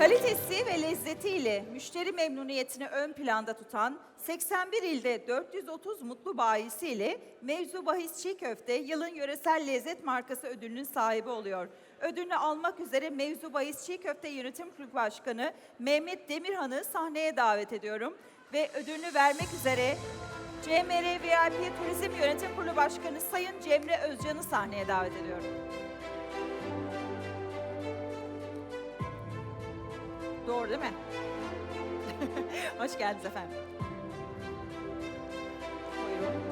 Kalitesi ve lezzetiyle müşteri memnuniyetini ön planda tutan 81 ilde 430 mutlu bayisiyle Mevzu Bahis Çiğ Köfte yılın yöresel lezzet markası ödülünün sahibi oluyor. Ödülünü almak üzere Mevzu Bahis Çiğ Köfte Yönetim Kurulu Başkanı Mehmet Demirhan'ı sahneye davet ediyorum. Ve ödülünü vermek üzere CMR VIP Turizm Yönetim Kurulu Başkanı Sayın Cemre Özcan'ı sahneye davet ediyorum. Doğru değil mi? Hoş geldiniz efendim. Buyurun.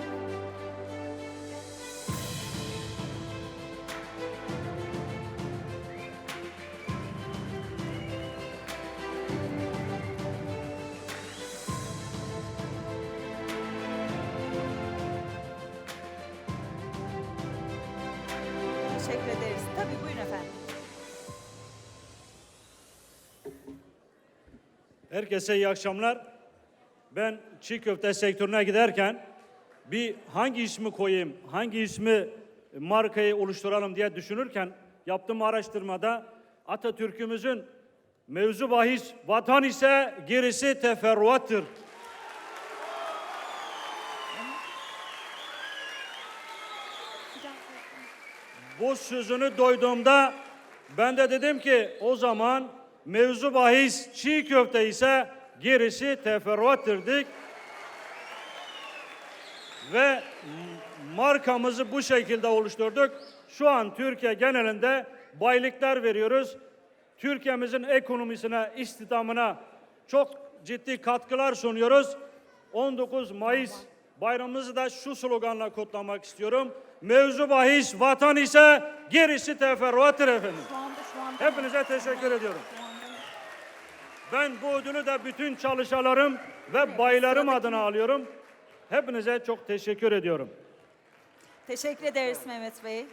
Teşekkür ederiz. Tabii buyurun efendim. Herkese iyi akşamlar. Ben çiğ köfte sektörüne giderken bir hangi ismi koyayım, hangi ismi markayı oluşturalım diye düşünürken yaptığım araştırmada Atatürk'ümüzün mevzu bahis vatan ise gerisi teferruattır. Bu sözünü duyduğumda ben de dedim ki o zaman mevzu bahis çiğ köfte ise gerisi teferruattır dedik. Ve markamızı bu şekilde oluşturduk. Şu an Türkiye genelinde baylıklar veriyoruz. Türkiye'mizin ekonomisine, istihdamına çok ciddi katkılar sunuyoruz. 19 Mayıs bayramımızı da şu sloganla kutlamak istiyorum. Mevzu bahis vatan ise gerisi teferruattır efendim. Şu anda şu anda. Hepinize teşekkür ediyorum. Ben bu ödülü de bütün çalışanlarım ve baylarım adına alıyorum. Hepinize çok teşekkür ediyorum. Teşekkür ederiz Mehmet Bey.